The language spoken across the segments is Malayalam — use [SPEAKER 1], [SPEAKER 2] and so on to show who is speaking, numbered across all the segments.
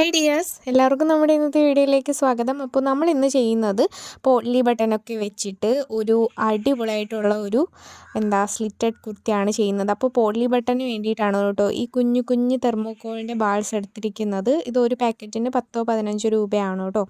[SPEAKER 1] ഹായ് ഡിയേഴ്സ് എല്ലാവർക്കും നമ്മുടെ ഇന്നത്തെ വീഡിയോയിലേക്ക് സ്വാഗതം. അപ്പോൾ നമ്മൾ ഇന്ന് ചെയ്യുന്നത് പോട്ട്ലി ബട്ടനൊക്കെ വെച്ചിട്ട് ഒരു അടിപൊളിയായിട്ടുള്ള ഒരു എന്താ സ്ലിറ്റഡ് കുർത്തിയാണ് ചെയ്യുന്നത്. അപ്പോൾ പോട്ട്ലി ബട്ടന് വേണ്ടിയിട്ടാണ് കേട്ടോ ഈ കുഞ്ഞു കുഞ്ഞു തെർമോക്കോളിന്റെ ബാൾസ് എടുത്തിരിക്കുന്നത്. ഇത് ഒരു പാക്കറ്റിന് പത്തോ പതിനഞ്ചോ രൂപയാണ് കേട്ടോ.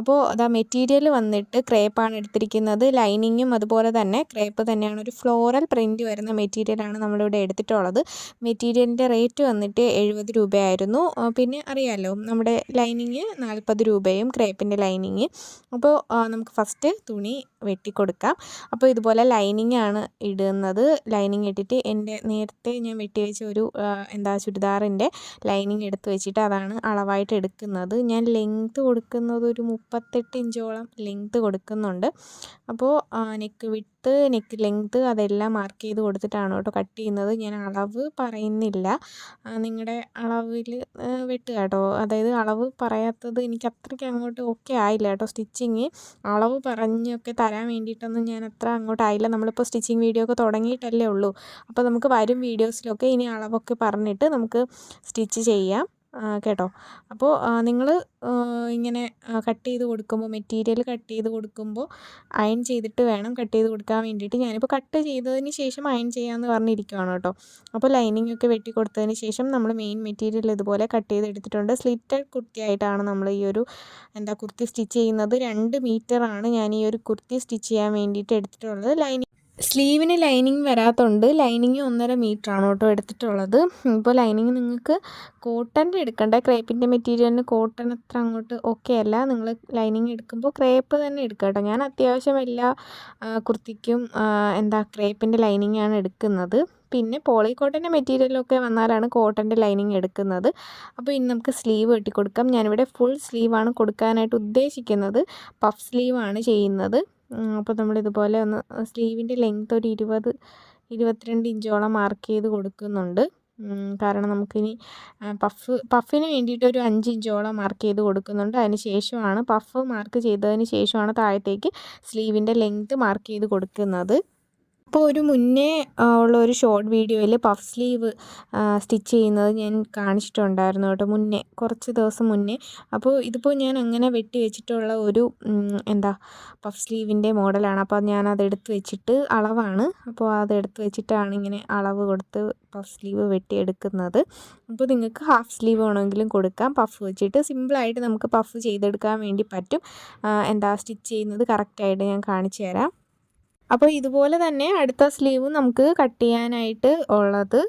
[SPEAKER 1] അപ്പോൾ അതാ മെറ്റീരിയൽ വന്നിട്ട് ക്രേപ്പാണ് എടുത്തിരിക്കുന്നത്. ലൈനിങ്ങും അതുപോലെ തന്നെ ക്രേപ്പ് തന്നെയാണ്. ഒരു ഫ്ലോറൽ പ്രിന്റ് വരുന്ന മെറ്റീരിയലാണ് നമ്മളിവിടെ എടുത്തിട്ടുള്ളത്. മെറ്റീരിയലിന്റെ റേറ്റ് വന്നിട്ട് എഴുപത് രൂപയായിരുന്നു. പിന്നെ അറിയാമല്ലോ നമ്മുടെ ലൈനിങ് നാൽപ്പത് രൂപയും ക്രേപ്പിന്റെ ലൈനിങ്. അപ്പോൾ നമുക്ക് ഫസ്റ്റ് തുണി വെട്ടിക്കൊടുക്കാം. അപ്പോൾ ഇതുപോലെ ലൈനിങ് ആണ് ഇടുന്നത്. ലൈനിങ് ഇട്ടിട്ട് എന്റെ നേരത്തെ ഞാൻ വെട്ടി വെച്ച ഒരു എന്താ ചുരിദാറിന്റെ ലൈനിങ് എടുത്ത് വെച്ചിട്ട് അതാണ് അളവായിട്ട് എടുക്കുന്നത്. ഞാൻ ലെങ്ത്ത് കൊടുക്കുന്നത് ഒരു മുപ്പത്തെട്ട് ഇഞ്ചോളം ലെങ്ത്ത് കൊടുക്കുന്നുണ്ട്. അപ്പോൾ നെക്ക് വിട്ട് നെക്ക് ലെങ്ത്ത് അതെല്ലാം മാർക്ക് ചെയ്ത് കൊടുത്തിട്ടാണ് കേട്ടോ കട്ട് ചെയ്യുന്നത്. ഞാൻ അളവ് പറയുന്നില്ല. നിങ്ങളുടെ അളവിൽ വെട്ടുക കേട്ടോ. അതായത് അളവ് പറയാത്തത് എനിക്ക് അത്രയ്ക്ക് അങ്ങോട്ട് ഓക്കെ ആയില്ല കേട്ടോ സ്റ്റിച്ചിങ്. അളവ് പറഞ്ഞൊക്കെ തരാൻ വേണ്ടിയിട്ടൊന്നും ഞാൻ അത്ര അങ്ങോട്ട് ആയില്ല. നമ്മളിപ്പോൾ സ്റ്റിച്ചിങ് വീഡിയോ ഒക്കെ തുടങ്ങിയിട്ടല്ലേ ഉള്ളൂ. അപ്പോൾ നമുക്ക് വരും വീഡിയോസിലൊക്കെ ഇനി അളവൊക്കെ പറഞ്ഞിട്ട് നമുക്ക് സ്റ്റിച്ച് ചെയ്യാം. കേട്ടോ. അപ്പോൾ നിങ്ങൾ ഇങ്ങനെ കട്ട് ചെയ്ത് കൊടുക്കുമ്പോൾ മെറ്റീരിയൽ കട്ട് ചെയ്ത് കൊടുക്കുമ്പോൾ അയൺ ചെയ്തിട്ട് വേണം കട്ട് ചെയ്ത് കൊടുക്കാൻ വേണ്ടിയിട്ട്. ഞാനിപ്പോൾ കട്ട് ചെയ്തതിന് ശേഷം അയൺ ചെയ്യാമെന്ന് പറഞ്ഞിരിക്കുകയാണ് കേട്ടോ. അപ്പോൾ ലൈനിങ് ഒക്കെ വെട്ടി കൊടുത്തതിന് ശേഷം നമ്മൾ മെയിൻ മെറ്റീരിയൽ ഇതുപോലെ കട്ട് ചെയ്ത് എടുത്തിട്ടുണ്ട്. സ്ലിറ്റഡ് കുർത്തിയായിട്ടാണ് നമ്മൾ ഈ ഒരു എന്താ കുർത്തി സ്റ്റിച്ച് ചെയ്യുന്നത്. രണ്ട് മീറ്ററാണ് ഞാൻ ഈ ഒരു കുർത്തി സ്റ്റിച്ച് ചെയ്യാൻ വേണ്ടിയിട്ട് എടുത്തിട്ടുള്ളത്. ലൈനിങ് സ്ലീവിന് ലൈനിങ് വരാത്തതുകൊണ്ട് ലൈനിങ് ഒന്നര മീറ്റർ ആണ് കേട്ടോ എടുത്തിട്ടുള്ളത്. ഇപ്പോൾ ലൈനിങ് നിങ്ങൾക്ക് കോട്ടന്റെ എടുക്കണ്ട? ക്രേപ്പിന്റെ മെറ്റീരിയലിന് കോട്ടൺ അത്ര അങ്ങോട്ട് ഓക്കെ അല്ല. നിങ്ങൾ ലൈനിങ് എടുക്കുമ്പോൾ ക്രേപ്പ് തന്നെ എടുക്കുക കേട്ടോ. ഞാൻ അത്യാവശ്യം എല്ലാ കുർത്തിക്കും എന്താ ക്രേപ്പിന്റെ ലൈനിങ് ആണ് എടുക്കുന്നത്. പിന്നെ പോളി കോട്ടന്റെ മെറ്റീരിയലൊക്കെ വന്നാലാണ് കോട്ടന്റെ ലൈനിങ് എടുക്കുന്നത്. അപ്പോൾ ഇനി നമുക്ക് സ്ലീവ് വെട്ടി കൊടുക്കാം ഞാനിവിടെ ഫുൾ സ്ലീവാണ് കൊടുക്കാനായിട്ട് ഉദ്ദേശിക്കുന്നത്. പഫ് സ്ലീവാണ് ചെയ്യുന്നത്. അപ്പോൾ നമ്മൾ ഇതുപോലെ ഒന്ന് സ്ലീവിന്റെ ലെങ്ത് ഒരു ഇരുപത് ഇരുപത്തിരണ്ട് ഇഞ്ചോളം മാർക്ക് ചെയ്ത് കൊടുക്കുന്നുണ്ട്. കാരണം നമുക്കിനി പഫ് പഫിന് വേണ്ടിയിട്ട് ഒരു അഞ്ച് ഇഞ്ചോളം മാർക്ക് ചെയ്ത് കൊടുക്കുന്നുണ്ട്. അതിന് ശേഷമാണ് പഫ് മാർക്ക് ചെയ്തതിന് ശേഷമാണ് താഴത്തേക്ക് സ്ലീവിന്റെ ലെങ്ത് മാർക്ക് ചെയ്ത് കൊടുക്കുന്നത്. അപ്പോൾ ഒരു മുന്നേ ഉള്ള ഒരു ഷോർട്ട് വീഡിയോയിൽ പഫ് സ്ലീവ് സ്റ്റിച്ച് ചെയ്യുന്നത് ഞാൻ കാണിച്ചിട്ടുണ്ടായിരുന്നു കേട്ടോ മുന്നേ കുറച്ച് ദിവസം മുന്നേ. അപ്പോൾ ഇതിപ്പോൾ ഞാൻ അങ്ങനെ വെട്ടി വെച്ചിട്ടുള്ള ഒരു എന്താ പഫ് സ്ലീവിന്റെ മോഡലാണ് അപ്പോൾ ഞാൻ അതെടുത്ത് വെച്ചിട്ട് അളവാണ്. അപ്പോൾ അത് അതെടുത്ത് വെച്ചിട്ടാണ് ഇങ്ങനെ അളവ് കൊടുത്ത് പഫ് സ്ലീവ് വെട്ടിയെടുക്കുന്നത് അപ്പോൾ നിങ്ങൾക്ക് ഹാഫ് സ്ലീവ് വേണമെങ്കിലും കൊടുക്കാം. പഫ് വെച്ചിട്ട് സിമ്പിളായിട്ട് നമുക്ക് പഫ് ചെയ്തെടുക്കാൻ വേണ്ടി പറ്റും. എന്താ സ്റ്റിച്ച് ചെയ്യുന്നത് കറക്റ്റായിട്ട് ഞാൻ കാണിച്ചു തരാം. അപ്പോൾ ഇതുപോലെ തന്നെ അടുത്ത സ്ലീവും നമുക്ക് കട്ട് ചെയ്യാനായിട്ട് ഉള്ളത്.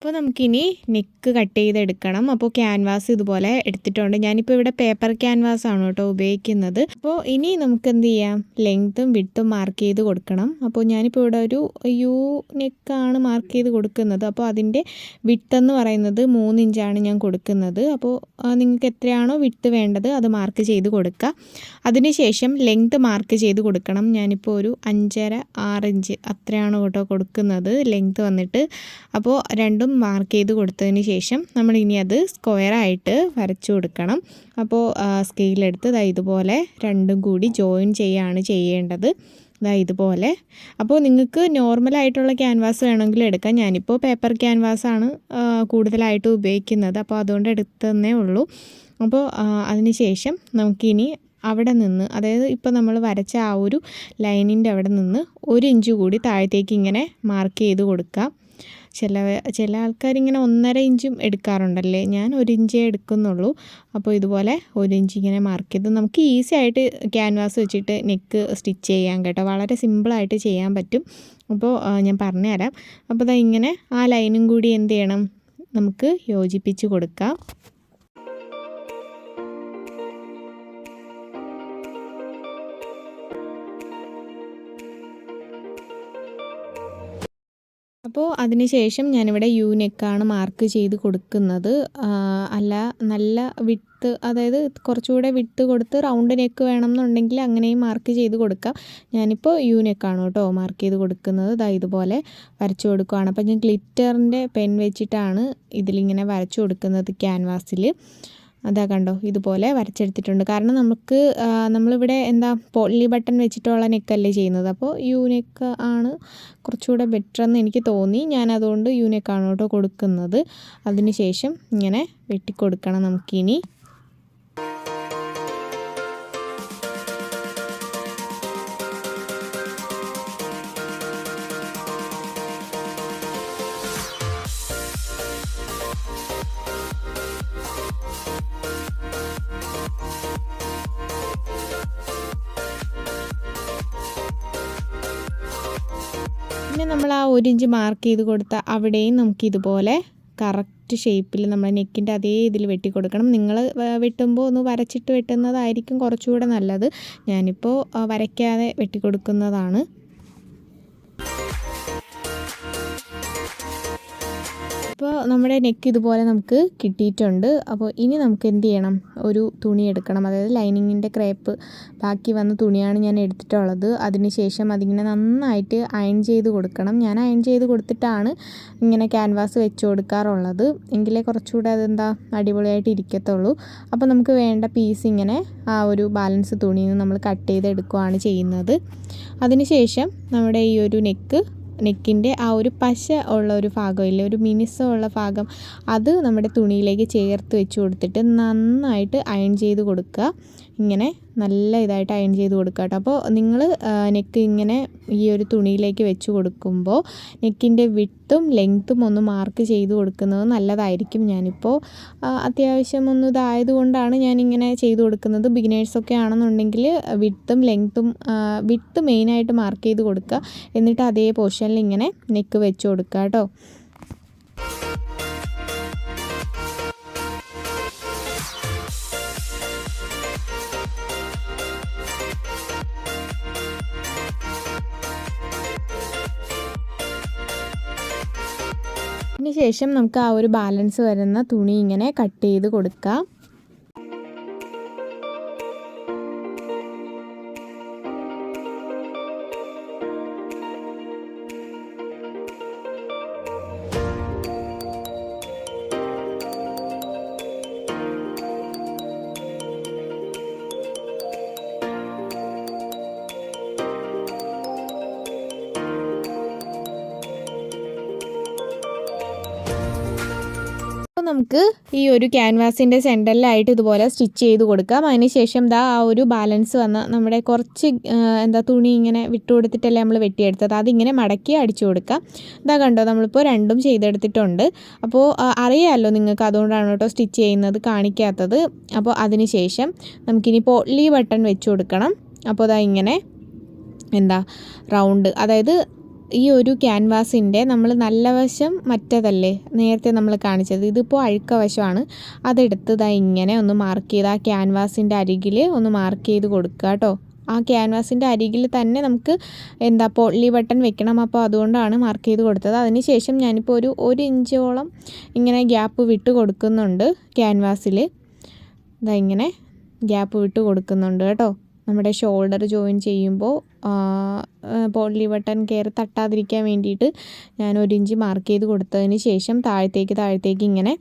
[SPEAKER 1] അപ്പോൾ നമുക്കിനി നെക്ക് കട്ട് ചെയ്തെടുക്കണം. അപ്പോൾ ക്യാൻവാസ് ഇതുപോലെ എടുത്തിട്ടുണ്ട്. ഞാനിപ്പോൾ ഇവിടെ പേപ്പർ ക്യാൻവാസ് ആണ് കേട്ടോ ഉപയോഗിക്കുന്നത്. അപ്പോൾ ഇനി നമുക്ക് എന്ത് ചെയ്യാം? ലെങ്ത്തും വിട്ടും മാർക്ക് ചെയ്ത് കൊടുക്കണം. അപ്പോൾ ഞാനിപ്പോൾ ഇവിടെ ഒരു യു നെക്കാണ് മാർക്ക് ചെയ്ത് കൊടുക്കുന്നത്. അപ്പോൾ അതിന്റെ വിട്ടെന്ന് പറയുന്നത് മൂന്ന് ഇഞ്ചാണ് ഞാൻ കൊടുക്കുന്നത്. അപ്പോൾ നിങ്ങൾക്ക് എത്രയാണോ വിട്ട് വേണ്ടത് അത് മാർക്ക് ചെയ്ത് കൊടുക്കുക. അതിനുശേഷം ലെങ്ത്ത് മാർക്ക് ചെയ്ത് കൊടുക്കണം. ഞാനിപ്പോൾ ഒരു അഞ്ചര ആറ് ഇഞ്ച് അത്രയാണ് കേട്ടോ കൊടുക്കുന്നത്. ലെങ്ത്ത് വന്നിട്ട്. അപ്പോൾ രണ്ടും മാർക്ക് ചെയ്ത് കൊടുത്തതിന് ശേഷം നമ്മൾ ഇനി അത് സ്ക്വയറായിട്ട് വരച്ചു കൊടുക്കണം. അപ്പോൾ സ്കെയിലെടുത്ത് ഇതാ ഇതുപോലെ രണ്ടും കൂടി ജോയിൻ ചെയ്യുകയാണ് ചെയ്യേണ്ടത്. ഇതാ ഇതുപോലെ. അപ്പോൾ നിങ്ങൾക്ക് നോർമലായിട്ടുള്ള ക്യാൻവാസ് വേണമെങ്കിൽ എടുക്കാം. ഞാനിപ്പോൾ പേപ്പർ ക്യാൻവാസാണ് കൂടുതലായിട്ട് ഉപയോഗിക്കുന്നത്. അപ്പോൾ അതുകൊണ്ട് എടുത്തതന്നേ ഉള്ളൂ. അപ്പോൾ അതിന് ശേഷം നമുക്കിനി അവിടെ നിന്ന് അതായത് ഇപ്പോൾ നമ്മൾ വരച്ച ആ ഒരു ലൈനിന്റെ അവിടെ നിന്ന് ഒരു ഇഞ്ച് കൂടി താഴത്തേക്ക് ഇങ്ങനെ മാർക്ക് ചെയ്ത് കൊടുക്കാം. ചില ചില ആൾക്കാർ ഇങ്ങനെ ഒന്നര ഇഞ്ചും എടുക്കാറുണ്ടല്ലേ? ഞാൻ ഒരു ഇഞ്ചേ എടുക്കുന്നുള്ളൂ. അപ്പോൾ ഇതുപോലെ ഒരു ഇഞ്ച് ഇങ്ങനെ മാർക്ക് ചെയ്ത് നമുക്ക് ഈസി ആയിട്ട് ക്യാൻവാസ് വെച്ചിട്ട് നെക്ക് സ്റ്റിച്ച് ചെയ്യാൻ കേട്ടോ. വളരെ സിമ്പിളായിട്ട് ചെയ്യാൻ പറ്റും. അപ്പോൾ ഞാൻ പറഞ്ഞുതരാം. അപ്പോൾ ഇങ്ങനെ ആ ലൈനും കൂടി എന്ത് ചെയ്യണം? നമുക്ക് യോജിപ്പിച്ച് കൊടുക്കാം. അപ്പോൾ അതിനുശേഷം ഞാനിവിടെ യു നെക്കാണ് മാർക്ക് ചെയ്ത് കൊടുക്കുന്നത്. അല്ല നല്ല വിട്ട് അതായത് കുറച്ചുകൂടെ വിട്ട് കൊടുത്ത് റൗണ്ട് നെക്ക് വേണമെന്നുണ്ടെങ്കിൽ അങ്ങനെയും മാർക്ക് ചെയ്ത് കൊടുക്കാം. ഞാനിപ്പോൾ യു നെക്കാണ് കേട്ടോ മാർക്ക് ചെയ്ത് കൊടുക്കുന്നത്. ഇതാ ഇതുപോലെ വരച്ചു കൊടുക്കുകയാണ് അപ്പോൾ ഞാൻ ഗ്ലിറ്ററിന്റെ പെൻ വെച്ചിട്ടാണ് ഇതിലിങ്ങനെ വരച്ചു കൊടുക്കുന്നത് ക്യാൻവാസിൽ അതാ കണ്ടോ ഇതുപോലെ വരച്ചെടുത്തിട്ടുണ്ട്. കാരണം നമുക്ക് നമ്മളിവിടെ എന്താ പോളി ബട്ടൺ വെച്ചിട്ടുള്ള നെക്കല്ലേ ചെയ്യുന്നത്. അപ്പോൾ യൂനെക്ക് ആണ് കുറച്ചുകൂടെ ബെറ്റർ എന്ന് എനിക്ക് തോന്നി. ഞാൻ അതുകൊണ്ട് യു നെക്കാണ് കേട്ടോ കൊടുക്കുന്നത്. അതിന് ശേഷം ഇങ്ങനെ വെട്ടിക്കൊടുക്കണം നമുക്കിനി. ഒരു ഇഞ്ച് മാർക്ക് ചെയ്ത് കൊടുത്ത അവിടെയും നമുക്ക് ഇതുപോലെ കറക്റ്റ് ഷേപ്പിൽ നമ്മൾ നെക്കിന്റെ അതേ ഇതിൽ വെട്ടി കൊടുക്കണം നിങ്ങൾ വെട്ടുമ്പോൾ ഒന്ന് വരച്ചിട്ട് വെട്ടുന്നതായിരിക്കും കുറച്ചുകൂടെ നല്ലത്. ഞാനിപ്പോൾ വരയ്ക്കാതെ വെട്ടി കൊടുക്കുന്നതാണ് ഇപ്പോൾ നമ്മുടെ നെക്ക് ഇതുപോലെ നമുക്ക് കിട്ടിയിട്ടുണ്ട്. അപ്പോൾ ഇനി നമുക്ക് എന്ത് ചെയ്യണം? ഒരു തുണി എടുക്കണം. അതായത് ലൈനിങ്ങിന്റെ ക്രേപ്പ് ബാക്കി വന്ന തുണിയാണ് ഞാൻ എടുത്തിട്ടുള്ളത്. അതിന് ശേഷം അതിങ്ങനെ നന്നായിട്ട് അയൺ ചെയ്ത് കൊടുക്കണം. ഞാൻ അയൺ ചെയ്ത് കൊടുത്തിട്ടാണ് ഇങ്ങനെ ക്യാൻവാസ് വെച്ച് കൊടുക്കാറുള്ളത്. എങ്കിലേ കുറച്ചുകൂടെ അതെന്താ അടിപൊളിയായിട്ട് ഇരിക്കത്തുള്ളൂ. അപ്പോൾ നമുക്ക് വേണ്ട പീസ് ഇങ്ങനെ ആ ഒരു ബാലൻസ് തുണിയിൽ നിന്ന് നമ്മൾ കട്ട് ചെയ്തെടുക്കുകയാണ് ചെയ്യുന്നത്. അതിനുശേഷം നമ്മുടെ ഈ ഒരു നെക്ക് നെക്കിന്റെ ആ ഒരു പശ ഉള്ള ഒരു ഭാഗമില്ലേ ഒരു മിനുസമുള്ള ഭാഗം അത് നമ്മുടെ തുണിയിലേക്ക് ചേർത്ത് വെച്ച് കൊടുത്തിട്ട് നന്നായിട്ട് അയൺ ചെയ്ത് കൊടുക്കുക. ഇങ്ങനെ നല്ല ഇതായിട്ട് അയൺ ചെയ്ത് കൊടുക്കുക കേട്ടോ. അപ്പോൾ നിങ്ങൾ നെക്ക് ഇങ്ങനെ ഈ ഒരു തുണിയിലേക്ക് വെച്ച് കൊടുക്കുമ്പോൾ നെക്കിന്റെ വിട്ടും ലെങ്ത്തും ഒന്ന് മാർക്ക് ചെയ്ത് കൊടുക്കുന്നത് നല്ലതായിരിക്കും ഞാനിപ്പോൾ. അത്യാവശ്യം ഒന്ന് ഇതായത് കൊണ്ടാണ് ഞാനിങ്ങനെ ചെയ്ത് കൊടുക്കുന്നത്. ബിഗിനേഴ്സൊക്കെ ആണെന്നുണ്ടെങ്കിൽ വിട്ടും ലെങ്ത്തും വിട്ട് മെയിനായിട്ട് മാർക്ക് ചെയ്ത് കൊടുക്കുക. എന്നിട്ട് അതേ പോർഷനിൽ ഇങ്ങനെ നെക്ക് വെച്ച് കൊടുക്കുക കേട്ടോ. ശേഷം നമുക്ക് ആ ഒരു ബാലൻസ് വരുന്ന തുണി ഇങ്ങനെ കട്ട് ചെയ്ത് കൊടുക്കാം. നമുക്ക് ഈ ഒരു ക്യാൻവാസിന്റെ സെന്ററിലായിട്ട് ഇതുപോലെ സ്റ്റിച്ച് ചെയ്ത് കൊടുക്കാം. അതിനുശേഷം ദാ ആ ഒരു ബാലൻസ് വന്ന നമ്മുടെ കുറച്ച് എന്താ തുണി ഇങ്ങനെ വിട്ടു കൊടുത്തിട്ടല്ലേ നമ്മൾ വെട്ടിയെടുത്തത്. അതിങ്ങനെ മടക്കി അടിച്ചു കൊടുക്കാം. ഇതാ കണ്ടോ നമ്മളിപ്പോൾ രണ്ടും ചെയ്തെടുത്തിട്ടുണ്ട്. അപ്പോൾ അറിയാമല്ലോ നിങ്ങൾക്ക് അതുകൊണ്ടാണ് കേട്ടോ സ്റ്റിച്ച് ചെയ്യുന്നത് കാണിക്കാത്തത്. അപ്പോൾ അതിന് ശേഷം നമുക്കിനി പൊള്ളി ബട്ടൺ വെച്ച് കൊടുക്കണം. അപ്പോൾ അതാ ഇങ്ങനെ എന്താ റൗണ്ട് അതായത് ഈ ഒരു ക്യാൻവാസിന്റെ നമ്മൾ നല്ല വശം മറ്റതല്ലേ നേരത്തെ നമ്മൾ കാണിച്ചത്? ഇതിപ്പോൾ അഴുക്ക വശമാണ്. അതെടുത്ത് ഇതാ ഇങ്ങനെ ഒന്ന് മാർക്ക് ചെയ്ത് ആ ക്യാൻവാസിന്റെ അരികിൽ ഒന്ന് മാർക്ക് ചെയ്ത് കൊടുക്കുക കേട്ടോ. ആ ക്യാൻവാസിന്റെ അരികിൽ തന്നെ നമുക്ക് എന്താ പൊള്ളി ബട്ടൺ വെക്കണം. അപ്പോൾ അതുകൊണ്ടാണ് മാർക്ക് ചെയ്ത് കൊടുത്തത്. അതിന് ശേഷം ഞാനിപ്പോൾ ഒരു ഒരു ഇഞ്ചോളം ഇങ്ങനെ ഗ്യാപ്പ് വിട്ട് കൊടുക്കുന്നുണ്ട് ക്യാൻവാസിൽ. ഇതാ ഇങ്ങനെ ഗ്യാപ്പ് വിട്ട് കൊടുക്കുന്നുണ്ട് കേട്ടോ. നമ്മുടെ ഷോൾഡർ ജോയിൻ ചെയ്യുമ്പോൾ പോളി ബട്ടൺ കയറി തട്ടാതിരിക്കാൻ വേണ്ടിയിട്ട് ഞാൻ ഒരു ഇഞ്ച് മാർക്ക് ചെയ്ത് കൊടുത്തതിന് ശേഷം താഴത്തേക്ക് താഴത്തേക്ക് ഇങ്ങനെ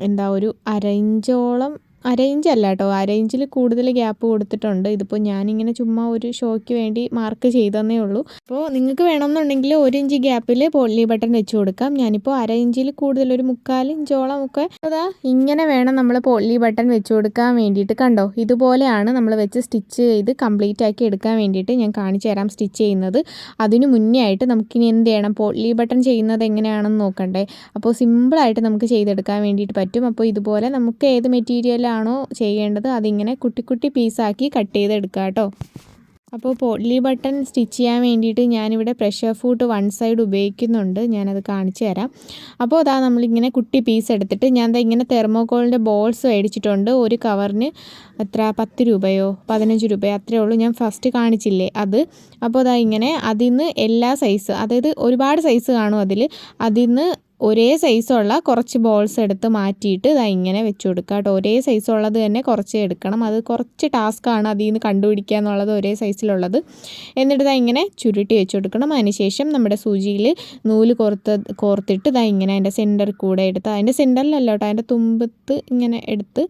[SPEAKER 1] എന്താ ഒരു അര ഇഞ്ചോളം അര ഇഞ്ച് അല്ല കേട്ടോ അര ഇഞ്ചിൽ കൂടുതൽ ഗ്യാപ്പ് കൊടുത്തിട്ടുണ്ട്. ഇതിപ്പോൾ ഞാനിങ്ങനെ ചുമ്മാ ഒരു ഷോയ്ക്ക് വേണ്ടി മാർക്ക് ചെയ്തതന്നേ ഉള്ളൂ. അപ്പോൾ നിങ്ങൾക്ക് വേണമെന്നുണ്ടെങ്കിൽ ഒരു ഇഞ്ച് ഗ്യാപ്പിൽ പോളി ബട്ടൺ വെച്ച് കൊടുക്കാം. ഞാനിപ്പോൾ അര ഇഞ്ചിൽ കൂടുതൽ ഒരു മുക്കാൽ ഇഞ്ചോളം ഒക്കെ അതാ ഇങ്ങനെ വേണം നമ്മൾ പോളി ബട്ടൺ വെച്ച് കൊടുക്കാൻ വേണ്ടിയിട്ട്. കണ്ടോ? ഇതുപോലെയാണ് നമ്മൾ വെച്ച് സ്റ്റിച്ച് ചെയ്ത് കംപ്ലീറ്റ് ആക്കി എടുക്കാൻ വേണ്ടിയിട്ട് ഞാൻ കാണിച്ചു തരാം സ്റ്റിച്ച് ചെയ്യുന്നത്. അതിനു മുന്നേ ആയിട്ട് നമുക്കിനി എന്ത് ചെയ്യണം? പോളി ബട്ടൺ ചെയ്യുന്നത് എങ്ങനെയാണെന്ന് നോക്കണ്ടേ? അപ്പോൾ സിമ്പിളായിട്ട് നമുക്ക് ചെയ്തെടുക്കാൻ വേണ്ടിയിട്ട് പറ്റും. അപ്പോൾ ഇതുപോലെ നമുക്ക് ഏത് മെറ്റീരിയലാണ് ആണോ ചെയ്യേണ്ടത്? അതിങ്ങനെ കുട്ടി കുട്ടി പീസാക്കി കട്ട് ചെയ്തെടുക്കുക കേട്ടോ അപ്പോൾ പോട്ട്ലി ബട്ടൺ സ്റ്റിച്ച് ചെയ്യാൻ വേണ്ടിയിട്ട് ഞാനിവിടെ പ്രഷർ ഫൂട്ട് വൺ സൈഡ് ഉപയോഗിക്കുന്നുണ്ട്. ഞാനത് കാണിച്ചു തരാം. അപ്പോൾ അതാ നമ്മളിങ്ങനെ കുട്ടി പീസ് എടുത്തിട്ട് ഞാൻ ദാ ഇങ്ങനെ തെർമോക്കോളിന്റെ ബോൾസ് മേടിച്ചിട്ടുണ്ട്. ഒരു കവറിന് എത്ര? പത്ത് രൂപയോ? പതിനഞ്ച് രൂപയോ? അത്രയേ ഉള്ളൂ. ഞാൻ ഫസ്റ്റ് കാണിച്ചില്ലേ അത്. അപ്പോൾ അതാ ഇങ്ങനെ അതിൽ നിന്ന് എല്ലാ സൈസ് അതായത് ഒരുപാട് സൈസ് കാണും അതിൽ അതിൽ നിന്ന് ഒരേ സൈസുള്ള കുറച്ച് ബോൾസ് എടുത്ത് മാറ്റിയിട്ട് ഇതാ ഇങ്ങനെ വെച്ച് കൊടുക്കുക കേട്ടോ ഒരേ സൈസുള്ളത് തന്നെ കുറച്ച് എടുക്കണം. അത് കുറച്ച് ടാസ്ക്കാണ് അതിൽ നിന്ന് കണ്ടുപിടിക്കുക എന്നുള്ളത് ഒരേ സൈസിലുള്ളത് എന്നിട്ട് ഇതാ ഇങ്ങനെ ചുരുട്ടി വെച്ച് കൊടുക്കണം. അതിനുശേഷം നമ്മുടെ സൂചിയിൽ നൂൽ കോർത്ത് കോർത്തിട്ട് ഇതാ ഇങ്ങനെ അതിന്റെ സെന്ററിൽ കൂടെ എടുത്ത് അതിന്റെ സെന്ററിലല്ല കേട്ടോ അതിന്റെ തുമ്പത്ത് ഇങ്ങനെ എടുത്ത്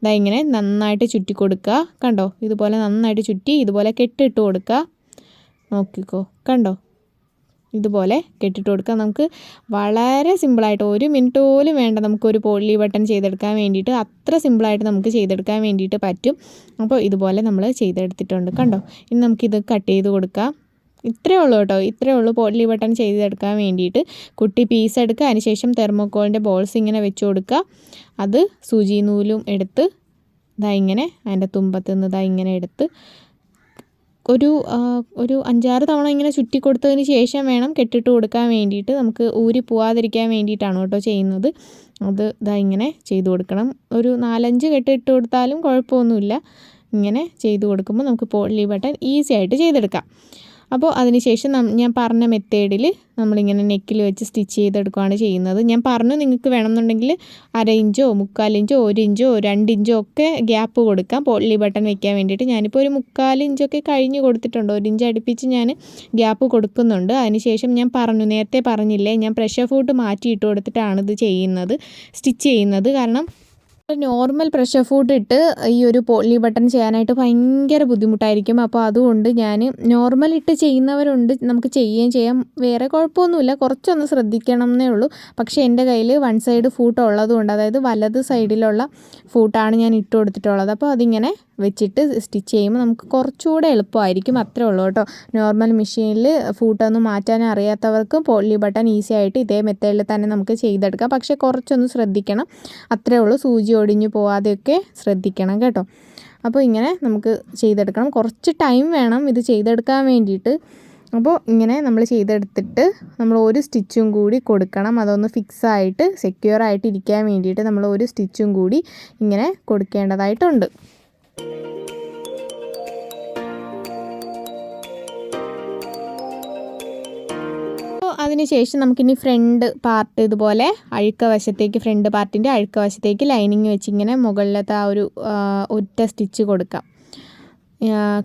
[SPEAKER 1] ഇതാ ഇങ്ങനെ നന്നായിട്ട് ചുറ്റി കൊടുക്കുക കണ്ടോ? ഇതുപോലെ നന്നായിട്ട് ചുറ്റി ഇതുപോലെ കെട്ടിട്ട് കൊടുക്കുക നോക്കിക്കോ. കണ്ടോ? ഇതുപോലെ കെട്ടിട്ട് കൊടുക്കുക നമുക്ക് വളരെ സിമ്പിളായിട്ട് ഒരു മിനിറ്റ് പോലും വേണ്ട നമുക്കൊരു പോളി ബട്ടൺ ചെയ്തെടുക്കാൻ വേണ്ടിയിട്ട്. അത്ര സിമ്പിളായിട്ട് നമുക്ക് ചെയ്തെടുക്കാൻ വേണ്ടിയിട്ട് പറ്റും. അപ്പോൾ ഇതുപോലെ നമ്മൾ ചെയ്തെടുത്തിട്ടുണ്ട് കണ്ടോ? ഇനി നമുക്കിത് കട്ട് ചെയ്ത് കൊടുക്കാം. ഇത്രയേ ഉള്ളൂ കേട്ടോ. ഇത്രയേ ഉള്ളൂ പോളി ബട്ടൺ ചെയ്തെടുക്കാൻ വേണ്ടിയിട്ട്. കുട്ടി പീസ് എടുക്കുക. അതിനുശേഷം തെർമോക്കോളിന്റെ ബോൾസ് ഇങ്ങനെ വെച്ച് കൊടുക്കുക. അത് സൂചി നൂലും എടുത്ത് ഇതാ ഇങ്ങനെ അതിന്റെ തുമ്പത്ത് നിന്ന് ഇതാ ഇങ്ങനെ എടുത്ത് ഒരു ഒരു അഞ്ചാറ് തവണ ഇങ്ങനെ ചുറ്റി കൊടുത്തതിന് ശേഷം വേണം കെട്ടിട്ട് കൊടുക്കാൻ വേണ്ടിയിട്ട് നമുക്ക് ഊരി പോവാതിരിക്കാൻ വേണ്ടിയിട്ടാണ് കേട്ടോ ചെയ്യുന്നത്. അത് ഇതാ ഇങ്ങനെ ചെയ്ത് കൊടുക്കണം. ഒരു നാലഞ്ച് കെട്ടിട്ട് കൊടുത്താലും കുഴപ്പമൊന്നുമില്ല. ഇങ്ങനെ ചെയ്ത് കൊടുക്കുമ്പോൾ നമുക്ക് പോളി ബട്ടൺ ഈസി ആയിട്ട് ചെയ്തെടുക്കാം. അപ്പോൾ അതിനുശേഷം ഞാൻ പറഞ്ഞ മെത്തേഡിൽ നമ്മളിങ്ങനെ നെക്കിൽ വെച്ച് സ്റ്റിച്ച് ചെയ്തെടുക്കുകയാണ് ചെയ്യുന്നത്. ഞാൻ പറഞ്ഞു നിങ്ങൾക്ക് വേണമെന്നുണ്ടെങ്കിൽ അര ഇഞ്ചോ മുക്കാലിഞ്ചോ ഒരു ഇഞ്ചോ രണ്ട് ഇഞ്ചോ ഒക്കെ ഗ്യാപ്പ് കൊടുക്കാം. പൊള്ളി ബട്ടൺ വെക്കാൻ വേണ്ടിയിട്ട്. ഞാനിപ്പോൾ ഒരു മുക്കാൽ ഇഞ്ചൊക്കെ കഴിഞ്ഞ് കൊടുത്തിട്ടുണ്ട്. ഒരു ഇഞ്ച് അടുപ്പിച്ച് ഞാൻ ഗ്യാപ്പ് കൊടുക്കുന്നുണ്ട്. അതിനുശേഷം ഞാൻ പറഞ്ഞു നേരത്തെ പറഞ്ഞില്ലേ ഞാൻ പ്രഷർ ഫുഡ് മാറ്റിയിട്ട് കൊടുത്തിട്ടാണ് ഇത് ചെയ്യുന്നത് സ്റ്റിച്ച് ചെയ്യുന്നത്. കാരണം നോർമൽ പ്രഷർ ഫുഡ് ഇട്ട് ഈ ഒരു പോളി ബട്ടൺ ചെയ്യാനായിട്ട് ഭയങ്കര ബുദ്ധിമുട്ടായിരിക്കും. അപ്പോൾ അതുകൊണ്ട് ഞാൻ നോർമൽ ഇട്ട് ചെയ്യുന്നവരുണ്ട്. നമുക്ക് ചെയ്യുകയും ചെയ്യാം. വേറെ കുഴപ്പമൊന്നുമില്ല. കുറച്ചൊന്ന് ശ്രദ്ധിക്കണം എന്നേ ഉള്ളൂ. പക്ഷേ എന്റെ കയ്യിൽ വൺ സൈഡ് ഫൂട്ട് ഉള്ളതുകൊണ്ട് അതായത് വലത് സൈഡിലുള്ള ഫൂട്ടാണ് ഞാൻ ഇട്ട് കൊടുത്തിട്ടുള്ളത്. അപ്പോൾ അതിങ്ങനെ വെച്ചിട്ട് സ്റ്റിച്ച് ചെയ്യുമ്പോൾ നമുക്ക് കുറച്ചുകൂടെ എളുപ്പമായിരിക്കും. അത്രേ ഉള്ളൂ കേട്ടോ. നോർമൽ മെഷീനിൽ ഫൂട്ടൊന്നും മാറ്റാൻ അറിയാത്തവർക്ക് പോളി ബട്ടൺ ഈസി ആയിട്ട് ഇതേ മെത്തേഡിൽ തന്നെ നമുക്ക് ചെയ്തെടുക്കാം. പക്ഷേ കുറച്ചൊന്ന് ശ്രദ്ധിക്കണം. അത്രേ ഉള്ളൂ. സൂചി ഒടിഞ്ഞു പോവാതെയൊക്കെ ശ്രദ്ധിക്കണം കേട്ടോ. അപ്പോൾ ഇങ്ങനെ നമുക്ക് ചെയ്തെടുക്കണം. കുറച്ച് ടൈം വേണം ഇത് ചെയ്തെടുക്കാൻ വേണ്ടിയിട്ട്. അപ്പോൾ ഇങ്ങനെ നമ്മൾ ചെയ്തെടുത്തിട്ട് നമ്മൾ ഒരു സ്റ്റിച്ചും കൂടി കൊടുക്കണം. അതൊന്ന് ഫിക്സ് ആയിട്ട് സെക്യൂർ ആയിട്ട് ഇരിക്കാൻ വേണ്ടിയിട്ട് നമ്മൾ ഒരു സ്റ്റിച്ചും കൂടി ഇങ്ങനെ കൊടുക്കേണ്ടതായിട്ടുണ്ട്. അതിനുശേഷം നമുക്കിനി ഫ്രണ്ട് പാർട്ട് ഇതുപോലെ അഴുക്ക വശത്തേക്ക് ഫ്രണ്ട് പാർട്ടിന്റെ അഴുക്ക വശത്തേക്ക് ലൈനിങ് വെച്ച് ഇങ്ങനെ മുകളിലത്തെ ആ ഒരു ഒറ്റ സ്റ്റിച്ച് കൊടുക്കാം.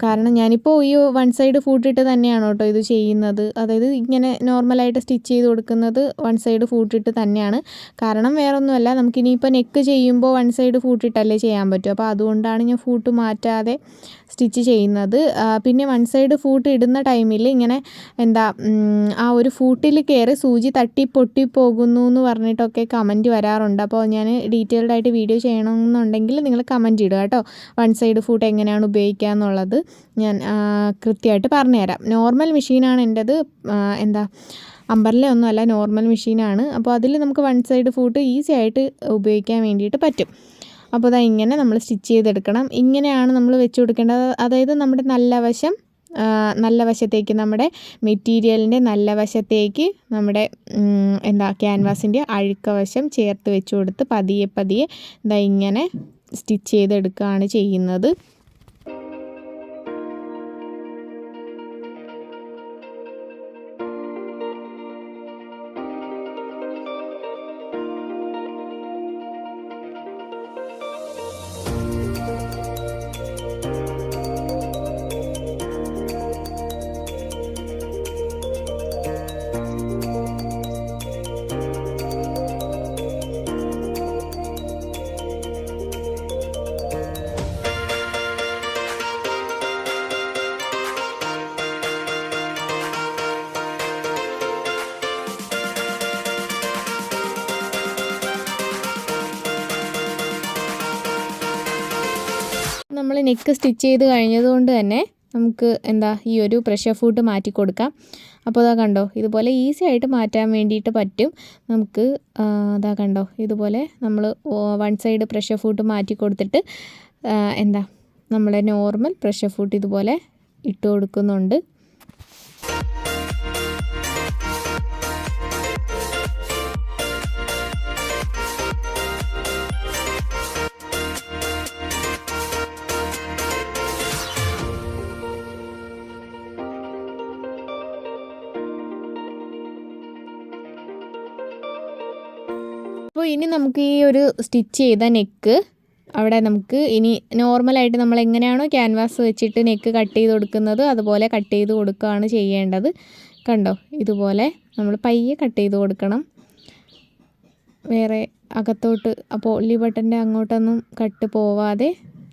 [SPEAKER 1] കാരണം ഞാനിപ്പോൾ ഈ വൺ സൈഡ് ഫൂട്ടിട്ട് തന്നെയാണ് കേട്ടോ ഇത് ചെയ്യുന്നത്. അതായത് ഇങ്ങനെ നോർമലായിട്ട് സ്റ്റിച്ച് ചെയ്ത് കൊടുക്കുന്നത് വൺ സൈഡ് ഫൂട്ടിട്ട് തന്നെയാണ്. കാരണം വേറെ ഒന്നുമല്ല നമുക്കിനിയിപ്പോൾ നെക്ക് ചെയ്യുമ്പോൾ വൺ സൈഡ് ഫൂട്ടിട്ടല്ലേ ചെയ്യാൻ പറ്റും. അപ്പോൾ അതുകൊണ്ടാണ് ഞാൻ ഫൂട്ട് മാറ്റാതെ സ്റ്റിച്ച് ചെയ്യുന്നത്. പിന്നെ വൺ സൈഡ് ഫൂട്ട് ഇടുന്ന ടൈമിൽ ഇങ്ങനെ എന്താ ആ ഒരു ഫൂട്ടിൽ കയറി സൂചി തട്ടി പൊട്ടി പോകുന്നു എന്ന് പറഞ്ഞിട്ടൊക്കെ കമന്റ് വരാറുണ്ട്. അപ്പോൾ ഞാൻ ഡീറ്റെയിൽഡ് ആയിട്ട് വീഡിയോ ചെയ്യണമെന്നുണ്ടെങ്കിൽ നിങ്ങൾ കമന്റ് ഇടുക കേട്ടോ. വൺ സൈഡ് ഫൂട്ട് എങ്ങനെയാണ് ഉപയോഗിക്കുക എന്നുള്ളത് ഞാൻ കൃത്യമായിട്ട് പറഞ്ഞുതരാം. നോർമൽ മെഷീനാണ് എന്റെത് എന്താ അമ്പർല ഒന്നുമല്ല നോർമൽ മെഷീനാണ് അപ്പോൾ അതിൽ നമുക്ക് വൺ സൈഡ് ഫൂട്ട് ഈസി ആയിട്ട് ഉപയോഗിക്കാൻ വേണ്ടിയിട്ട് പറ്റും. അപ്പോൾ അതാ ഇങ്ങനെ നമ്മൾ സ്റ്റിച്ച് ചെയ്തെടുക്കണം. ഇങ്ങനെയാണ് നമ്മൾ വെച്ച് കൊടുക്കേണ്ടത്. അതായത് നമ്മുടെ നല്ല വശം നല്ല വശത്തേക്ക് നമ്മുടെ മെറ്റീരിയലിന്റെ നല്ല വശത്തേക്ക് നമ്മുടെ എന്താ ക്യാൻവാസിന്റെ അഴുക്ക വശം ചേർത്ത് വെച്ച് കൊടുത്ത് പതിയെ പതിയെ ഇതാ ഇങ്ങനെ സ്റ്റിച്ച് ചെയ്തെടുക്കുകയാണ് ചെയ്യുന്നത്. നെക്ക് സ്റ്റിച്ച് ചെയ്ത് കഴിഞ്ഞതുകൊണ്ട് തന്നെ നമുക്ക് എന്താ ഈ ഒരു പ്രഷർ ഫുഡ് മാറ്റി കൊടുക്കാം. അപ്പോൾ അതാ കണ്ടോ ഇതുപോലെ ഈസി ആയിട്ട് മാറ്റാൻ വേണ്ടിയിട്ട് പറ്റും. നമുക്ക് അതാ കണ്ടോ ഇതുപോലെ നമ്മൾ വൺ സൈഡ് പ്രഷർ ഫുഡ് മാറ്റി കൊടുത്തിട്ട് എന്താ നമ്മുടെ നോർമൽ പ്രഷർ ഫുഡ് ഇതുപോലെ ഇട്ട് കൊടുക്കുന്നുണ്ട്. നമുക്ക് ഈ ഒരു സ്റ്റിച്ച് ചെയ്ത നെക്ക് അവിടെ നമുക്ക് ഇനി നോർമലായിട്ട് നമ്മൾ എങ്ങനെയാണോ ക്യാൻവാസ് വെച്ചിട്ട് നെക്ക് കട്ട് ചെയ്ത് കൊടുക്കുന്നത് അതുപോലെ കട്ട് ചെയ്ത് കൊടുക്കുകയാണ് ചെയ്യേണ്ടത്. കണ്ടോ? ഇതുപോലെ നമ്മൾ പയ്യെ കട്ട് ചെയ്ത് കൊടുക്കണം. വേറെ അകത്തോട്ട് അപ്പോൾ ഒല്ലി ബട്ടന്റെ അങ്ങോട്ടൊന്നും കട്ട് പോവാതെ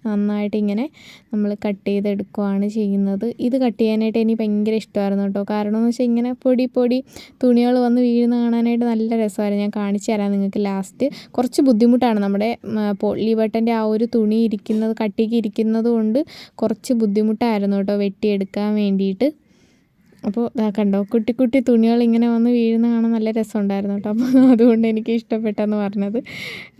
[SPEAKER 1] നന്നായിട്ട് ഇങ്ങനെ നമ്മൾ കട്ട് ചെയ്തെടുക്കുകയാണ് ചെയ്യുന്നത്. ഇത് കട്ട് ചെയ്യാനായിട്ട് എനിക്ക് ഭയങ്കര ഇഷ്ടമായിരുന്നു കേട്ടോ. കാരണം എന്ന് വെച്ചാൽ ഇങ്ങനെ പൊടി പൊടി തുണികൾ വന്ന് വീഴുന്ന കാണാനായിട്ട് നല്ല രസമായിരുന്നു. ഞാൻ കാണിച്ചു തരാം നിങ്ങൾക്ക് ലാസ്റ്റ് കുറച്ച് ബുദ്ധിമുട്ടാണ് നമ്മുടെ പൊള്ളി ബട്ടന്റെ ആ ഒരു തുണി ഇരിക്കുന്നത് കട്ടിക്ക് ഇരിക്കുന്നത് കൊണ്ട് കുറച്ച് ബുദ്ധിമുട്ടായിരുന്നു കേട്ടോ വെട്ടിയെടുക്കാൻ വേണ്ടിയിട്ട്. അപ്പോൾ ഇതാ കണ്ടോ കുട്ടി കുട്ടി തുണികൾ ഇങ്ങനെ വന്ന് വീഴുന്ന കാണാൻ നല്ല രസമുണ്ടായിരുന്നു കേട്ടോ. അപ്പോൾ അതുകൊണ്ട് എനിക്ക് ഇഷ്ടപ്പെട്ടെന്ന് പറഞ്ഞത്.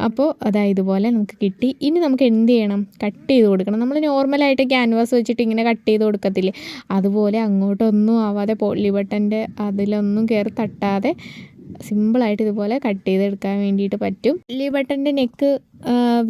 [SPEAKER 1] അപ്പോൾ അതാ ഇതുപോലെ നമുക്ക് കിട്ടി. ഇനി നമുക്ക് എന്ത് ചെയ്യണം? കട്ട് ചെയ്ത് കൊടുക്കണം. നമ്മൾ നോർമലായിട്ട് ക്യാൻവാസ് വെച്ചിട്ട് ഇങ്ങനെ കട്ട് ചെയ്ത് കൊടുക്കത്തില്ലേ? അതുപോലെ അങ്ങോട്ടൊന്നും ആവാതെ പോളി ബട്ടന്റെ അതിലൊന്നും കയറി തട്ടാതെ സിമ്പിളായിട്ട് ഇതുപോലെ കട്ട് ചെയ്തെടുക്കാൻ വേണ്ടിയിട്ട് പറ്റും. ലി ബട്ടന്റെ നെക്ക്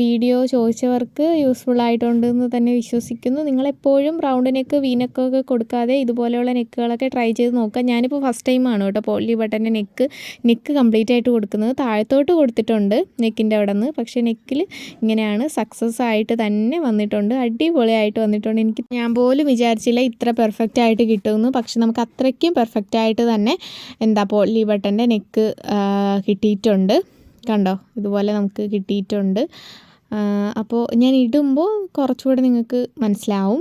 [SPEAKER 1] വീഡിയോ ചോദിച്ചവർക്ക് യൂസ്ഫുൾ ആയിട്ടുണ്ടെന്ന് തന്നെ വിശ്വസിക്കുന്നു. നിങ്ങളെപ്പോഴും റൗണ്ട് നെക്ക് വീനക്കൊക്കെ കൊടുക്കാതെ ഇതുപോലെയുള്ള നെക്കുകളൊക്കെ ട്രൈ ചെയ്ത് നോക്കുക. ഞാനിപ്പോൾ ഫസ്റ്റ് ആണ് കേട്ടോ പോളി ബട്ടന്റെ നെക്ക് നെക്ക് കംപ്ലീറ്റ് ആയിട്ട് കൊടുക്കുന്നത്. താഴത്തോട്ട് കൊടുത്തിട്ടുണ്ട് നെക്കിന്റെ അവിടെ നിന്ന് പക്ഷേ നെക്കിൽ ഇങ്ങനെയാണ് സക്സസ് ആയിട്ട് തന്നെ വന്നിട്ടുണ്ട്. അടിപൊളിയായിട്ട് വന്നിട്ടുണ്ട്. എനിക്ക് ഞാൻ പോലും വിചാരിച്ചില്ല ഇത്ര പെർഫെക്റ്റ് ആയിട്ട് കിട്ടുമെന്ന്. പക്ഷെ നമുക്ക് അത്രയ്ക്കും പെർഫെക്റ്റ് ആയിട്ട് തന്നെ എന്താ പോളി ബട്ടന്റെ നെക്ക് കിട്ടിയിട്ടുണ്ട്. കണ്ടോ? ഇതുപോലെ നമുക്ക് കിട്ടിയിട്ടുണ്ട്. അപ്പോൾ ഞാൻ ഇടുമ്പോൾ കുറച്ചുകൂടെ നിങ്ങൾക്ക് മനസ്സിലാവും.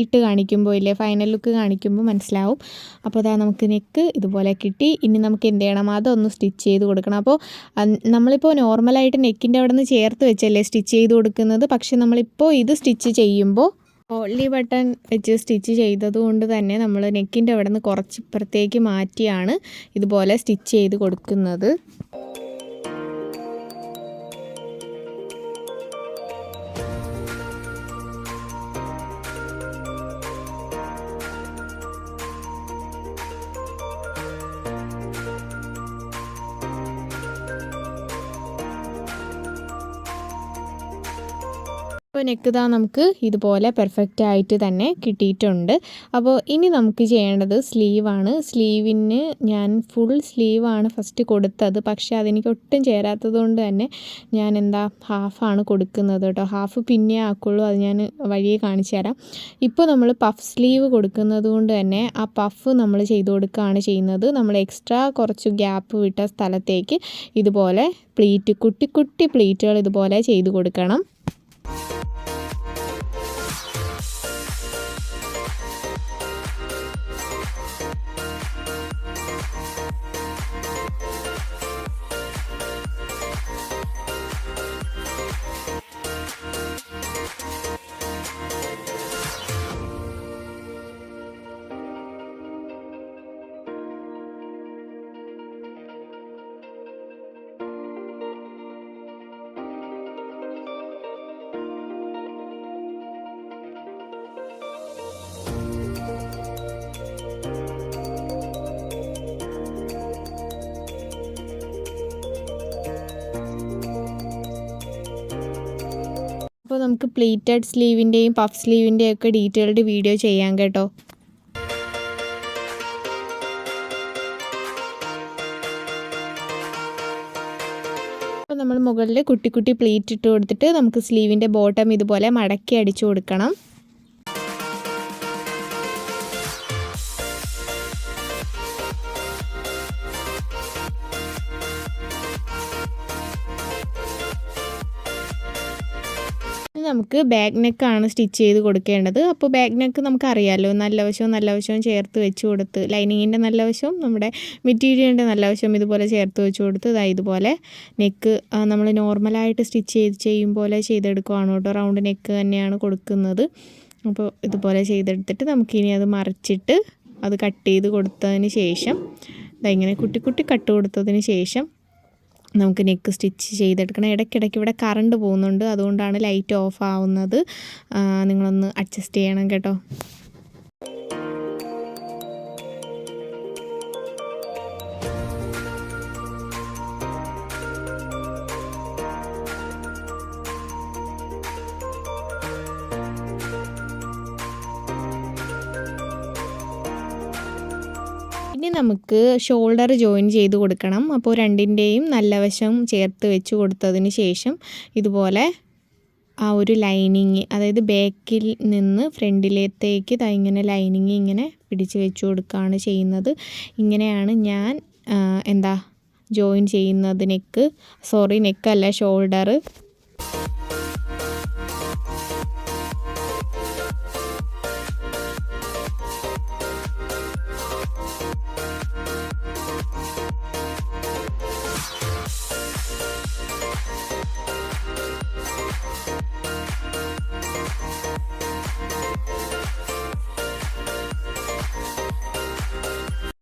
[SPEAKER 1] ഇട്ട് കാണിക്കുമ്പോൾ ഇല്ലേ ഫൈനൽ ലുക്ക് കാണിക്കുമ്പോൾ മനസ്സിലാവും. അപ്പോൾ അതാ നമുക്ക് നെക്ക് ഇതുപോലെ കിട്ടി. ഇനി നമുക്ക് എന്ത് ചെയ്യണം? അതൊന്ന് സ്റ്റിച്ച് ചെയ്ത് കൊടുക്കണം. അപ്പോൾ നമ്മളിപ്പോൾ നോർമലായിട്ട് നെക്കിന്റെ അവിടെ നിന്ന് ചേർത്ത് വെച്ചല്ലേ സ്റ്റിച്ച് ചെയ്ത് കൊടുക്കുന്നത്? പക്ഷേ നമ്മളിപ്പോൾ ഇത് സ്റ്റിച്ച് ചെയ്യുമ്പോൾ ഓൺലി ബട്ടൺ വെച്ച് സ്റ്റിച്ച് ചെയ്തത് കൊണ്ട് തന്നെ നമ്മൾ നെക്കിന്റെ അവിടെ നിന്ന് കുറച്ച് ഇപ്പുറത്തേക്ക് മാറ്റിയാണ് ഇതുപോലെ സ്റ്റിച്ച് ചെയ്ത് കൊടുക്കുന്നത്. അപ്പോൾ നെക്ക് ഇതാ നമുക്ക് ഇതുപോലെ പെർഫെക്റ്റ് ആയിട്ട് തന്നെ കിട്ടിയിട്ടുണ്ട്. അപ്പോൾ ഇനി നമുക്ക് ചെയ്യേണ്ടത് സ്ലീവാണ് സ്ലീവിന് ഞാൻ ഫുൾ സ്ലീവാണ് ഫസ്റ്റ് കൊടുത്തത്. പക്ഷേ അതെനിക്ക് ഒട്ടും ചേരാത്തത് കൊണ്ട് തന്നെ ഞാൻ എന്താ ഹാഫാണ് കൊടുക്കുന്നത് കേട്ടോ. ഹാഫ് പിന്നെ ആക്കുള്ളൂ. അത് ഞാൻ വഴിയെ കാണിച്ചു തരാം. ഇപ്പോൾ നമ്മൾ പഫ് സ്ലീവ് കൊടുക്കുന്നത് കൊണ്ട് തന്നെ ആ പഫ് നമ്മൾ ചെയ്ത് കൊടുക്കുകയാണ് ചെയ്യുന്നത്. നമ്മൾ എക്സ്ട്രാ കുറച്ച് ഗ്യാപ്പ് വിട്ട സ്ഥലത്തേക്ക് ഇതുപോലെ പ്ലീറ്റ് കുട്ടി കുട്ടി പ്ലീറ്റുകൾ ഇതുപോലെ ചെയ്ത് കൊടുക്കണം. നമുക്ക് പ്ലീറ്റഡ് സ്ലീവിന്റെയും പഫ് സ്ലീവിന്റെയും ഒക്കെ ഡീറ്റെയിൽഡ് വീഡിയോ ചെയ്യാം കേട്ടോ. അപ്പോൾ നമ്മൾ മുകളിൽ കുട്ടി കുട്ടി പ്ലീറ്റ് ഇട്ട് കൊടുത്തിട്ട് നമുക്ക് സ്ലീവിന്റെ ബോട്ടം ഇതുപോലെ മടക്കി അടിച്ചു കൊടുക്കണം. നമുക്ക് ബാക്ക് നെക്കാണ് സ്റ്റിച്ച് ചെയ്ത് കൊടുക്കേണ്ടത്. അപ്പോൾ ബാക്ക് നെക്ക് നമുക്കറിയാമല്ലോ നല്ല വശവും നല്ല വശവും ചേർത്ത് വെച്ച് കൊടുത്ത് ലൈനിങ്ങിന്റെ നല്ല വശവും നമ്മുടെ മെറ്റീരിയലിന്റെ നല്ല വശവും ഇതുപോലെ ചേർത്ത് വെച്ച് കൊടുത്ത് ഇതാ ഇതുപോലെ നെക്ക് നമ്മൾ നോർമലായിട്ട് സ്റ്റിച്ച് ചെയ്ത് ചെയ്യും പോലെ ചെയ്തെടുക്കുവാണ് കേട്ടോ. റൗണ്ട് നെക്ക് തന്നെയാണ് കൊടുക്കുന്നത്. അപ്പോൾ ഇതുപോലെ ചെയ്തെടുത്തിട്ട് നമുക്കിനി അത് മറിച്ചിട്ട് അത് കട്ട് ചെയ്ത് കൊടുത്തതിന് ശേഷം ഇതാ ഇങ്ങനെ കുട്ടി കുട്ടി കട്ട് കൊടുത്തതിന് ശേഷം നമുക്ക് നെക്ക് സ്റ്റിച്ച് ചെയ്തെടുക്കണം. ഇടയ്ക്കിടയ്ക്ക് ഇവിടെ കറണ്ട് പോകുന്നുണ്ട്. അതുകൊണ്ടാണ് ലൈറ്റ് ഓഫ് ആവുന്നത്. നിങ്ങളൊന്ന് അഡ്ജസ്റ്റ് ചെയ്യണം കേട്ടോ. നമുക്ക് ഷോൾഡർ ജോയിൻ ചെയ്ത് കൊടുക്കണം. അപ്പോൾ രണ്ടിന്റെയും നല്ല വശം ചേർത്ത് വെച്ച് കൊടുത്തതിന് ശേഷം ഇതുപോലെ ആ ഒരു ലൈനിങ് അതായത് ബാക്കിൽ നിന്ന് ഫ്രണ്ടിലേത്തേക്ക് ഇങ്ങനെ ലൈനിങ് ഇങ്ങനെ പിടിച്ച് വെച്ച് കൊടുക്കുകയാണ് ചെയ്യുന്നത്. ഇങ്ങനെയാണ് ഞാൻ എന്താ ജോയിൻ ചെയ്യുന്നത് നെക്ക് സോറി നെക്കല്ല ഷോൾഡർ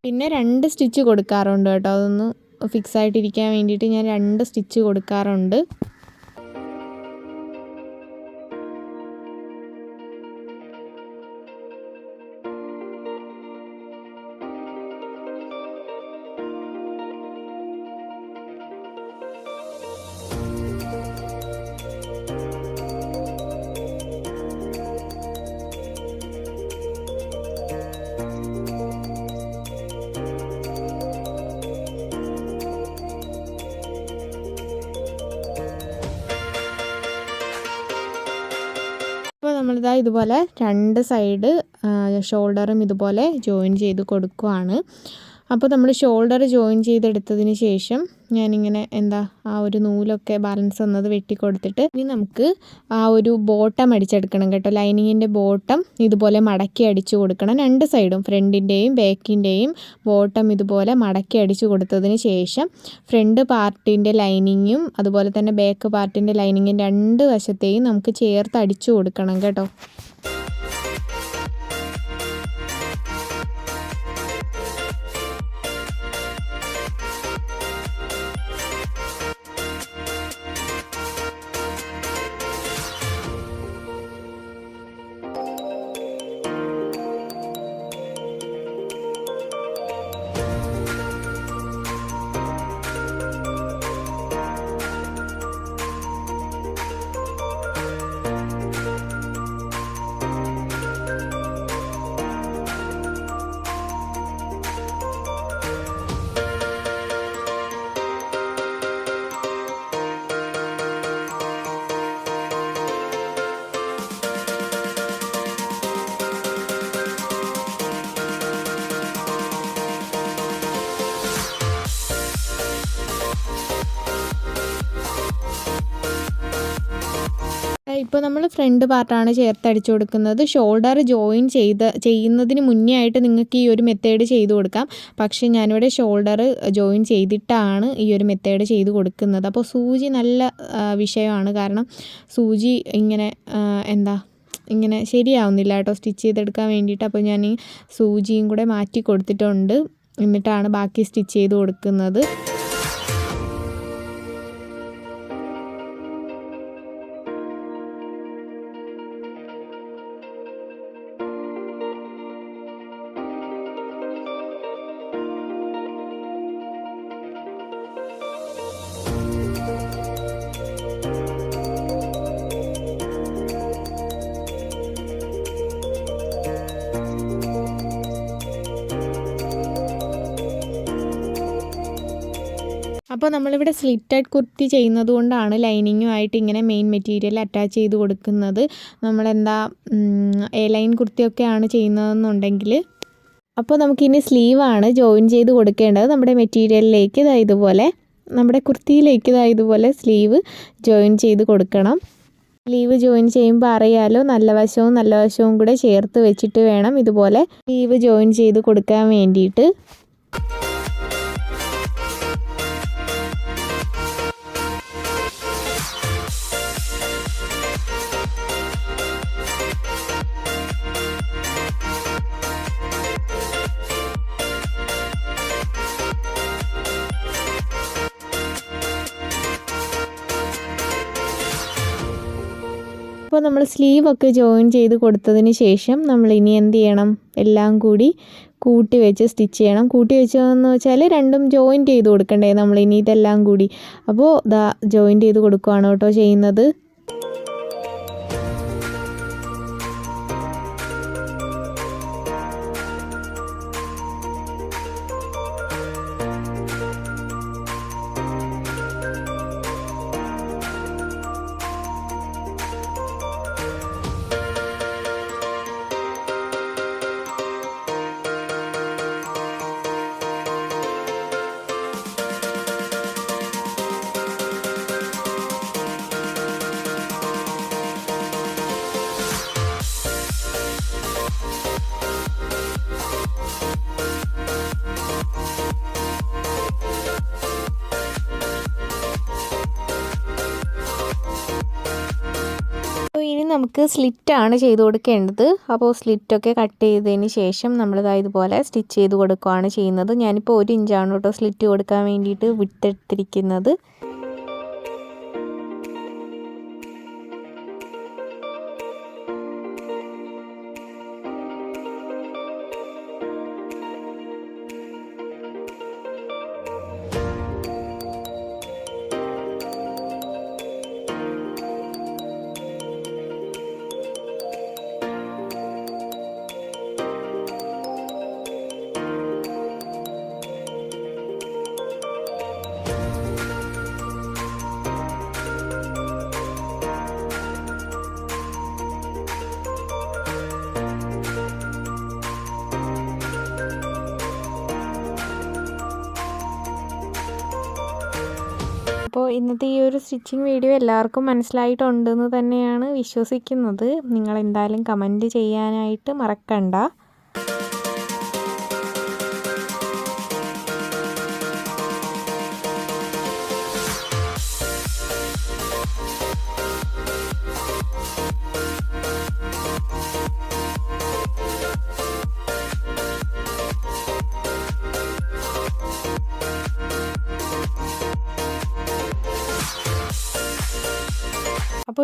[SPEAKER 1] പിന്നെ രണ്ട് സ്റ്റിച്ച് കൊടുക്കാറുണ്ട് കേട്ടോ. അതൊന്ന് ഫിക്സ് ആയിട്ടിരിക്കാൻ വേണ്ടിയിട്ട് ഞാൻ രണ്ട് സ്റ്റിച്ച് കൊടുക്കാറുണ്ട്. ഇതുപോലെ രണ്ട് സൈഡ് ഷോൾഡറും ഇതുപോലെ ജോയിൻ ചെയ്ത് കൊടുക്കുവാണ്. അപ്പോൾ നമ്മൾ ഷോൾഡർ ജോയിൻ ചെയ്തെടുത്തതിന് ശേഷം ഞാനിങ്ങനെ എന്താ ആ ഒരു നൂലൊക്കെ ബാലൻസ് വന്നത് വെട്ടിക്കൊടുത്തിട്ട് ഇനി നമുക്ക് ആ ഒരു ബോട്ടം അടിച്ചെടുക്കണം കേട്ടോ. ലൈനിങ്ങിന്റെ ബോട്ടം ഇതുപോലെ മടക്കി അടിച്ചു കൊടുക്കണം. രണ്ട് സൈഡും ഫ്രണ്ടിന്റെയും ബാക്കിന്റെയും ബോട്ടം ഇതുപോലെ മടക്കി അടിച്ചു കൊടുത്തതിന് ശേഷം ഫ്രണ്ട് പാർട്ടിന്റെ ലൈനിങ്ങും അതുപോലെ തന്നെ ബാക്ക് പാർട്ടിന്റെ ലൈനിങ്ങും രണ്ട് വശത്തെയും നമുക്ക് ചേർത്ത് അടിച്ചു കൊടുക്കണം കേട്ടോ. ഇപ്പോൾ നമ്മൾ ഫ്രണ്ട് പാർട്ടാണ് ചേർത്തടിച്ചു കൊടുക്കുന്നത്. ഷോൾഡർ ജോയിൻ ചെയ്ത് ചെയ്യുന്നതിന് മുന്നേ ആയിട്ട് നിങ്ങൾക്ക് ഈ ഒരു മെത്തേഡ് ചെയ്ത് കൊടുക്കാം. പക്ഷേ ഞാനിവിടെ ഷോൾഡർ ജോയിൻ ചെയ്തിട്ടാണ് ഈ ഒരു മെത്തേഡ് ചെയ്ത് കൊടുക്കുന്നത്. അപ്പോൾ സൂചി നല്ല വിഷയമാണ്. കാരണം സൂചി ഇങ്ങനെ എന്താ ഇങ്ങനെ ശരിയാവുന്നില്ല കേട്ടോ. സ്റ്റിച്ച് ചെയ്തെടുക്കാൻ വേണ്ടിയിട്ട് അപ്പോൾ ഞാൻ ഈ സൂചിയും കൂടെ മാറ്റി കൊടുത്തിട്ടുണ്ട്. എന്നിട്ടാണ് ബാക്കി സ്റ്റിച്ച് ചെയ്ത് കൊടുക്കുന്നത്. അപ്പോൾ നമ്മളിവിടെ സ്ലിറ്റഡ് കുർത്തി ചെയ്യുന്നത് കൊണ്ടാണ് ലൈനിങ്ങുമായിട്ട് ഇങ്ങനെ മെയിൻ മെറ്റീരിയൽ അറ്റാച്ച് ചെയ്ത് കൊടുക്കുന്നത്. നമ്മളെന്താ എ ലൈൻ കുർത്തിയൊക്കെയാണ് ചെയ്യുന്നതെന്നുണ്ടെങ്കിൽ. അപ്പോൾ നമുക്കിനി സ്ലീവാണ് ജോയിൻ ചെയ്ത് കൊടുക്കേണ്ടത്. നമ്മുടെ മെറ്റീരിയലിലേക്ക് ഇതാ ഇതുപോലെ നമ്മുടെ കുർത്തിയിലേക്ക് ഇതാ ഇതുപോലെ സ്ലീവ് ജോയിൻ ചെയ്ത് കൊടുക്കണം. സ്ലീവ് ജോയിൻ ചെയ്യുമ്പോൾ അറിയാലോ നല്ല വശവും നല്ല വശവും കൂടെ ചേർത്ത് വെച്ചിട്ട് വേണം ഇതുപോലെ സ്ലീവ് ജോയിൻ ചെയ്ത് കൊടുക്കാൻ വേണ്ടിയിട്ട്. നമ്മൾ സ്ലീവൊക്കെ ജോയിൻ ചെയ്ത് കൊടുത്തതിന് ശേഷം നമ്മൾ ഇനി എന്ത് ചെയ്യണം? എല്ലാം കൂടി കൂട്ടി വെച്ച് സ്റ്റിച്ച് ചെയ്യണം. കൂട്ടി വെച്ചതെന്ന് വെച്ചാൽ രണ്ടും ജോയിന്റ് ചെയ്ത് കൊടുക്കണ്ടേ നമ്മൾ ഇനി ഇതെല്ലാം കൂടി. അപ്പോൾ ദാ ജോയിന്റ് ചെയ്ത് കൊടുക്കുകയാണ് കേട്ടോ ചെയ്യുന്നത്. നമുക്ക് സ്ലിറ്റാണ് ചെയ്ത് കൊടുക്കേണ്ടത്. അപ്പോൾ സ്ലിറ്റൊക്കെ കട്ട് ചെയ്തതിന് ശേഷം നമ്മളിതാ ഇതുപോലെ സ്റ്റിച്ച് ചെയ്ത് കൊടുക്കുകയാണ് ചെയ്യുന്നത്. ഞാനിപ്പോൾ ഒരു ഇഞ്ചാണ് കേട്ടോ സ്ലിറ്റ് കൊടുക്കാൻ വേണ്ടിയിട്ട് വിട്ടെടുത്തിരിക്കുന്നത്. ഇന്നത്തെ ഈ ഒരു സ്റ്റിച്ചിങ് വീഡിയോ എല്ലാവർക്കും മനസ്സിലായിട്ടുണ്ടെന്ന് തന്നെയാണ് വിശ്വസിക്കുന്നത്. നിങ്ങൾ എന്തായാലും കമന്റ് ചെയ്യാനായിട്ട് മറക്കണ്ട.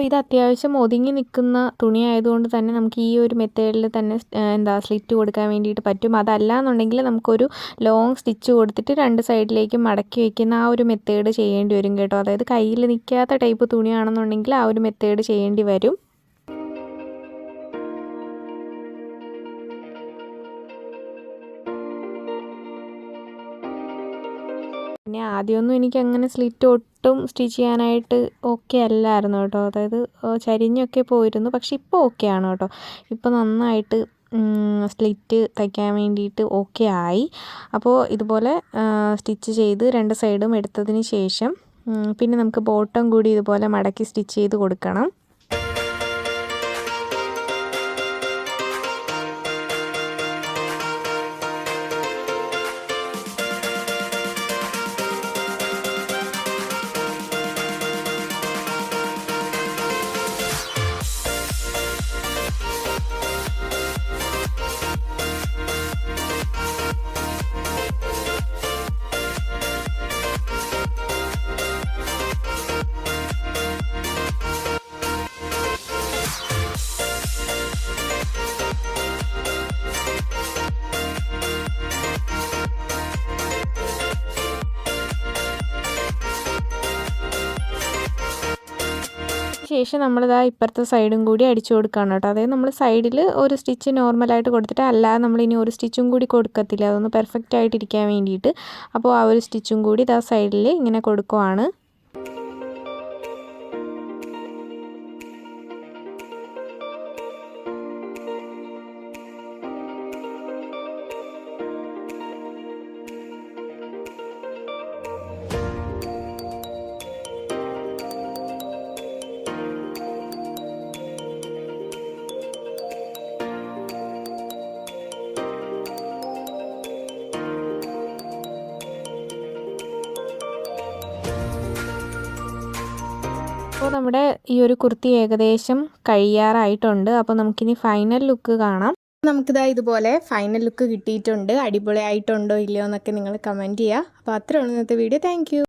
[SPEAKER 1] അപ്പോൾ ഇത് അത്യാവശ്യം ഒതുങ്ങി നിൽക്കുന്ന തുണി ആയതുകൊണ്ട് തന്നെ നമുക്ക് ഈ ഒരു മെത്തേഡിൽ തന്നെ എന്താ സ്ലിറ്റ് കൊടുക്കാൻ വേണ്ടിയിട്ട് പറ്റും. അതല്ല എന്നുണ്ടെങ്കിൽ നമുക്കൊരു ലോങ് സ്റ്റിച്ച് കൊടുത്തിട്ട് രണ്ട് സൈഡിലേക്കും മടക്കി വയ്ക്കുന്ന ആ ഒരു മെത്തേഡ് ചെയ്യേണ്ടി വരും കേട്ടോ. അതായത് കയ്യിൽ നിൽക്കാത്ത ടൈപ്പ് തുണിയാണെന്നുണ്ടെങ്കിൽ ആ ഒരു മെത്തേഡ് ചെയ്യേണ്ടി വരും. പിന്നെ ആദ്യമൊന്നും എനിക്ക് അങ്ങനെ സ്ലിറ്റ് ഒട്ടും സ്റ്റിച്ച് ചെയ്യാനായിട്ട് ഓക്കെ അല്ലായിരുന്നു കേട്ടോ. അതായത് ചരിഞ്ഞൊക്കെ പോയിരുന്നു. പക്ഷെ ഇപ്പോൾ ഓക്കെ ആണ് കേട്ടോ. ഇപ്പോൾ നന്നായിട്ട് സ്ലിറ്റ് തയ്ക്കാൻ വേണ്ടിയിട്ട് ഓക്കെ ആയി. അപ്പോൾ ഇതുപോലെ സ്റ്റിച്ച് ചെയ്ത് രണ്ട് സൈഡും എടുത്തതിന് ശേഷം പിന്നെ നമുക്ക് ബോട്ടം കൂടി ഇതുപോലെ മടക്കി സ്റ്റിച്ച് ചെയ്ത് കൊടുക്കണം. നമ്മളിതാ ഇപ്പുറത്തെ സൈഡും കൂടി അടിച്ചു കൊടുക്കുകയാണ് കേട്ടോ. അതായത് നമ്മൾ സൈഡിൽ ഒരു സ്റ്റിച്ച് നോർമലായിട്ട് കൊടുത്തിട്ട് അല്ലാതെ നമ്മൾ ഇനി ഒരു സ്റ്റിച്ചും കൂടി കൊടുക്കത്തില്ല. അതൊന്ന് പെർഫെക്റ്റ് ആയിട്ടിരിക്കാൻ വേണ്ടിയിട്ട്. അപ്പോൾ ആ ഒരു സ്റ്റിച്ചും കൂടി ഇതാ സൈഡിൽ ഇങ്ങനെ കൊടുക്കുവാണ്. ഒരു കുർത്തി ഏകദേശം കഴിയാറായിട്ടുണ്ട്. അപ്പോൾ നമുക്കിനി ഫൈനൽ ലുക്ക് കാണാം. നമുക്കിതാ ഇതുപോലെ ഫൈനൽ ലുക്ക് കിട്ടിയിട്ടുണ്ട്. അടിപൊളിയായിട്ടുണ്ടോ ഇല്ലയോ എന്നൊക്കെ നിങ്ങൾ കമന്റ് ചെയ്യുക അപ്പോൾ അത്രയാണ് ഇന്നത്തെ വീഡിയോ താങ്ക്